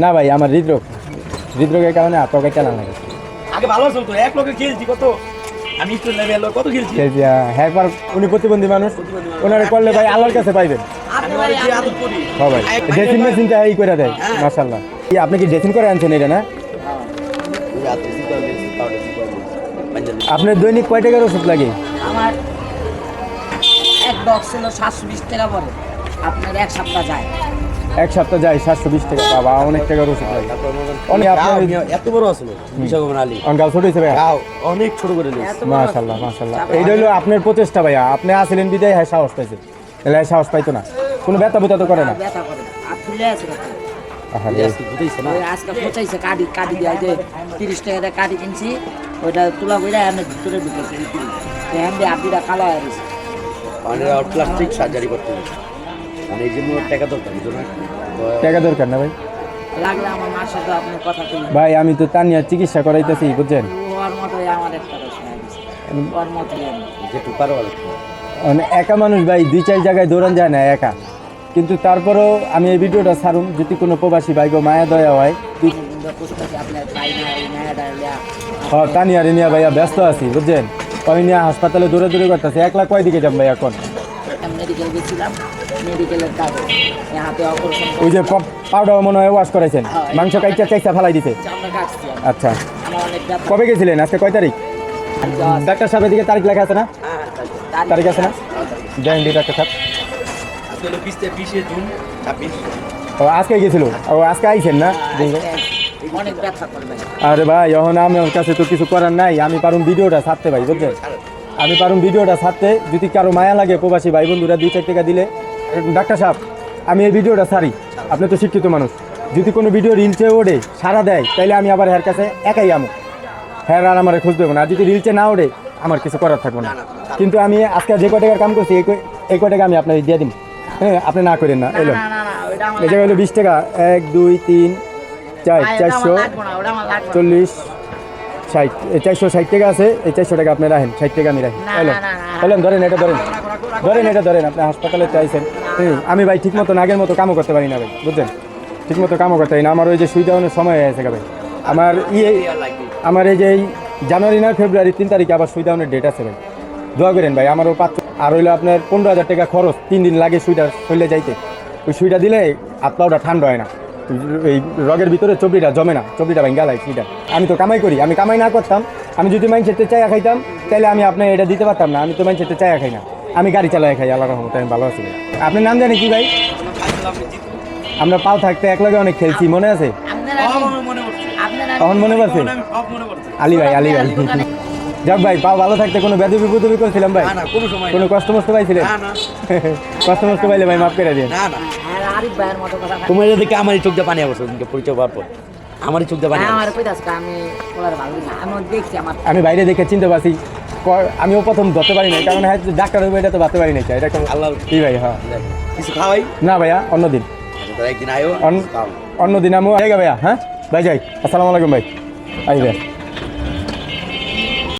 না ভাই আমার হৃদরোগ। হৃদরোগের কারণে পা চালান লাগে। আগে ভালো চলতো এক লোকে খেলছি কত? আমি স্কুল লেভেল কত খেলছি? খেলছি, হ্যাঁ, হ্যাঁ উনি প্রতিবন্ধী মানুষ। ওনারে করলে ভাই আল্লাহর কাছে পাইবেন। হ্যাঁ ভাই ড্রেসিং মেশিনটা এই করে দেয় মাশাল্লাহ এই আপনি কি ড্রেসিং করে আনছেন এটা না? আপনার দৈনিক কয় টাকার ওষুধ লাগে? আমার এক বক্স ছিল সাতশো বিশ টাকা আপনার এক সপ্তাহ যায়। এক সপ্তাহ যায় সাতশো বিশ টাকা। বাবা অনেক টাকার ওষুধ লাগে। অনেক আপনার এত বড় আছিল বিশাগমন আলী ছোট হিসেবে অনেক ছোট করে মাশাল্লাহ মাশাল্লাহ এইটা হলো আপনার প্রচেষ্টা ভাইয়া। আপনি আসলেন বিদায় হ্যাঁ সাহস পাইছে এলে সাহস পাইতো না। কোনো ব্যথা বুতা তো করে না। ব্যথা কাটি তিরিশ টাকা কিনছি ওইটা তুলা বইরা আমি ভিতরে ঢুকেছি। দিয়ে আপিটা হয়ে গেছে। প্লাস্টিক সার্জারি করতে হবে। মানে এই জন্য টাকা দরকার টাকা দরকার না ভাই? লাগলে আমার মার সাথে আপনি কথা বলুন। ভাই আমি তো তানিয়া চিকিৎসা করাইতেছি বুঝছেন? ওর মতোই আমার একটা ওর মতোই আমি। যেটু পারো মানে একা মানুষ ভাই দুই চার জায়গায় দৌড়ান যায় না একা। কিন্তু তারপরেও আমি এই ভিডিওটা ছাড়ুন যদি কোনো প্রবাসী ভাই গো মায়া দয়া হয় তুই- পুস্তকে আপনার খাই না এই মেয়েটা লিয়া হ তানিয়া রিনিয়া ভাইয়া ব্যস্ত আছি বুঝছেন? আমি নিয়ে হাসপাতালে দৌড়ে দৌড়ে করতেছি এক লাখ কয় দিকে যাম ভাই এখন? মেডিকেল গেছিলাম। মেডিকেলের কাজ। হাতে অপারেশন ওই যে পাউডার মনে হয় ওয়াশ করাইছেন। মাংস কাইচা চাইচা ফালাই আমি। আচ্ছা ব্যথা কবে গেছিলেন? আজকে কয় তারিখ? ডাক্তার সাহেবের দিকে তারিখ লেখা আছে না? তারিখ। আছে না? জয়েন ডাক্তার সাহেব। ও আজকে গেছিল? ও আজকে আইছেন না? করবে আরে ভাই এখন আমার কাছে তো কিছু করার নাই। আমি পারুম ভিডিওটা ছাড়তে ভাই বুঝছেন? আমি পারুম ভিডিওটা ছাড়তে। যদি কারও মায়া লাগে প্রবাসী ভাই বন্ধুরা দুই চার টাকা দিলে ডাক্তার সাহেব আমি এই ভিডিওটা সারি আপনি তো শিক্ষিত মানুষ যদি কোনো ভিডিও রিলচে ওড়ে সারা দেয় তাহলে আমি আবার হ্যার কাছে একাই আমো হ্যাঁ আর আমার খোঁজ দেবো না আর যদি রিলচে না ওড়ে আমার কিছু করার থাকব না কিন্তু আমি আজকে যে কয় টাকার কাম করছি এই কয়- এই টাকা আমি আপনাকে দিয়ে দিন হ্যাঁ আপনি না করেন না এলো এই জায়গায় হলো বিশ টাকা এক দুই তিন চার চারশো। চল্লিশ ষাট এই চারশো ষাট টাকা আছে এই চারশো টাকা আপনি রাখেন ষাট টাকা আমি রাখি না। বলেন ধরেন এটা ধরেন ধরেন এটা ধরেন আপনি হাসপাতালে চাইছেন আমি ভাই ঠিক মতো আগের মতো কামও করতে পারি না ভাই, বুঝছেন? ঠিক মতো কামও করতে পারি না। আমার ওই যে সুই দেওয়ানোর সময় হয়ে গেছে ভাই। আমার ইয়ে আমার এই যে জানুয়ারি না ফেব্রুয়ারি তিন তারিখে আবার সুই দেওয়ানোর ডেট আছে ভাই। দোয়া করেন ভাই, আমারও পাঁচ আর হইল আপনার পনেরো হাজার টাকা খরচ, তিন দিন লাগে সুইটা শরীরে যাইতে। ওই সুইটা দিলে হাত পাউটা ঠান্ডা হয় না। এই রগের ভিতরে চবড়িটা জমে না চবড়িটা ভাই লাগে সুইটা আমি তো কামাই করি, আমি কামাই না করতাম। আমি যদি মাইন্সেটে চায়া খাইতাম তাহলে আমি আপনার এটা দিতে পারতাম না, আমি তো মাইন্সেটে চায়া খাই না। আমি গাড়ি চালাই খাই আল্লাহ রহমতে আমি ভালো আছি। আপনার নাম জানি কি ভাই? আমরা পাও থাকতে একলগে অনেক খেলছি মনে আছে? আপনারা আপনারা তখন মনে পড়ছে। সব মনে পড়ছে আলী ভাই আলী ভাই। যাক ভাই পাও ভালো থাকতে কোনো ব্যাধি বিপদ করছিলাম ভাই? না না কোনো কষ্ট মষ্ট পাইছিলেন? না না। কষ্ট মষ্ট পাইলে ভাই মাফ করে দিন না না। আর আরিফ ভাইয়ের মতো কথা না। তোমার যদি আমারই চোখ দিয়ে পানি আসছে পরিচয় হওয়ার পর। আমারই চোখ দিয়ে পানি হ্যাঁ, আমি বলার ভালো না আমি দেখছি আমার আমি বাইরে দেখে চিনতে পারছি। আমিও প্রথম ধরতে পারি না কারণ হ্যাঁ ডাক্তার হইব এটা তো ভাবতে পারি না এটা আল্লাহ কি ভাই হ্যাঁ। কিছু খাওয়াই? না ভাইয়া অন্যদিন। অন্যদিন আমি ভাইয়া হ্যাঁ? ভাই যাই আসসালামু আলাইকুম ভাই। আই ভাই।